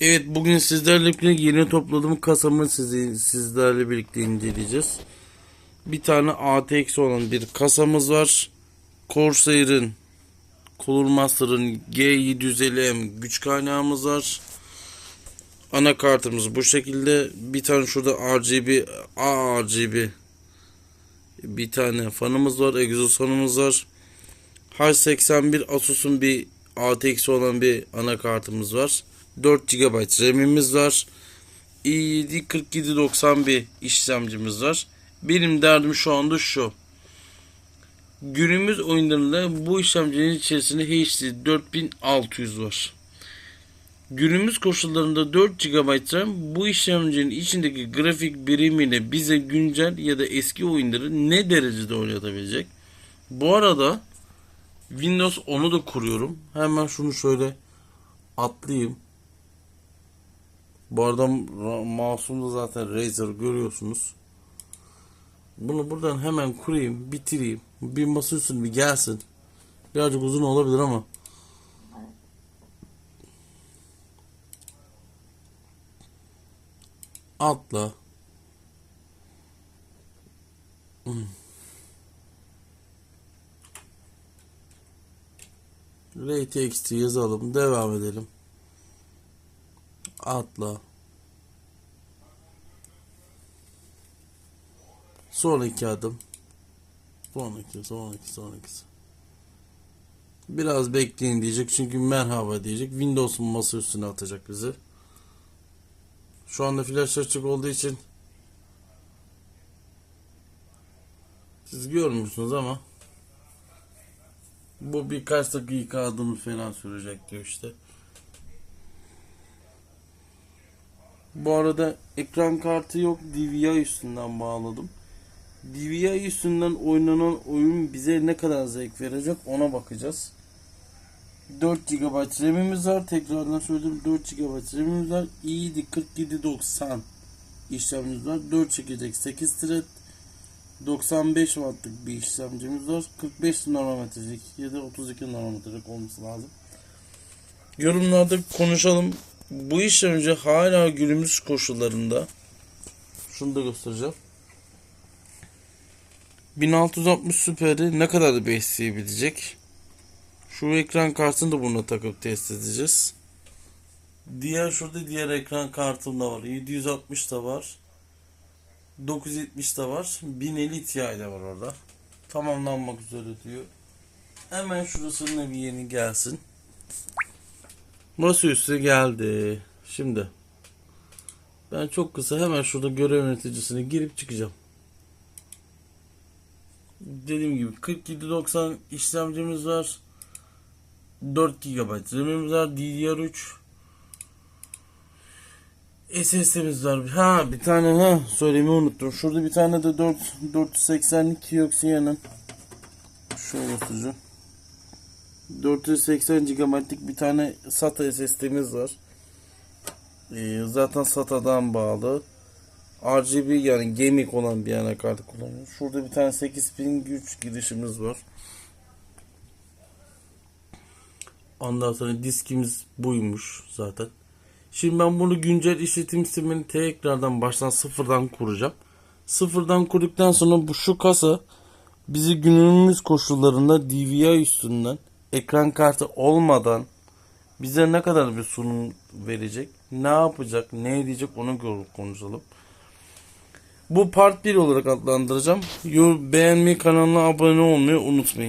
Evet bugün sizlerle birlikte yeni topladığım kasamı sizi, sizlerle birlikte inceleyeceğiz. Bir tane ATX olan bir kasamız var. Corsair'ın Cooler Master'ın G750M güç kaynağımız var. Anakartımız bu şekilde. Bir tane şurada RGB, ARGB bir tane fanımız var. Egzoz fanımız var. H81 Asus'un bir ATX olan bir anakartımız var. 4 GB RAM'imiz var. i7 4790 bir işlemcimiz var. Benim derdim şu anda şu. Günümüz oyunlarında bu işlemcinin içerisinde HD 4600 var. Günümüz koşullarında 4 GB RAM bu işlemcinin içindeki grafik birimiyle bize güncel ya da eski oyunları ne derecede oynatabilecek? Bu arada Windows 10'u da kuruyorum. Hemen şunu şöyle atlayayım. Bu arada ra- mouse'umda zaten Razer görüyorsunuz. Bunu buradan hemen kurayım, bitireyim. Bir masaüstü bir gelsin. Birazcık uzun olabilir ama. Atla. Hmm. Yazalım. Devam edelim. Atla. Sonraki adım. Sonraki, sonraki, sonraki. Biraz bekleyin diyecek çünkü merhaba diyecek. Windows'un masa üstüne atacak bizi. Şu anda flash açık olduğu için siz görmüyorsunuz ama bu birkaç dakika adımı falan sürecek diyor işte. Bu arada ekran kartı yok. DVI üstünden bağladım. DVI üstünden oynanan oyun bize ne kadar zevk verecek ona bakacağız. 4 GB RAM'imiz var. Tekrardan söylüyorum 4 GB RAM'imiz var. i7 4790 işlemcimiz var. 4 çekirdek 8 thread 95 wattlık bir işlemcimiz var. 45 nanometrelik ya da 32 nanometrelik olması lazım. Yorumlarda konuşalım. Bu işlemci hala günümüz koşullarında şunu da göstereceğim. 1660 Super'i ne kadar da besleyebilecek? Şu ekran kartını da buna takıp test edeceğiz. Diğer şurada diğer ekran kartım da var. 760 da var. 970 de var. 1050 Ti de var orada. Tamamlanmak üzere diyor. Hemen şurasının bir yeni gelsin. Masaüstü geldi. Şimdi ben çok kısa hemen şurada görev yöneticisine girip çıkacağım. Dediğim gibi 4790 işlemcimiz var. 4 GB RAM'imiz var. DDR3 SSD'miz var. Ha bir tane ha söylemeyi unuttum. Şurada bir tane de 4 480'lik Kioxia'nın şöyle tutacağım. 480 GB'lik bir tane SATA SSD'miz var. Ee, zaten SATA'dan bağlı. RGB yani gaming olan bir anakart kullanıyor. Şurada bir tane 8 pin güç girişimiz var. Ondan sonra diskimiz buymuş zaten. Şimdi ben bunu güncel işletim sistemini tekrardan baştan sıfırdan kuracağım. Sıfırdan kurduktan sonra bu şu kasa bizi günümüz koşullarında DVI üstünden ekran kartı olmadan bize ne kadar bir sunum verecek, ne yapacak, ne edecek onu konuşalım. Bu part 1 olarak adlandıracağım. Beğenmeyi, kanalına abone olmayı unutmayın.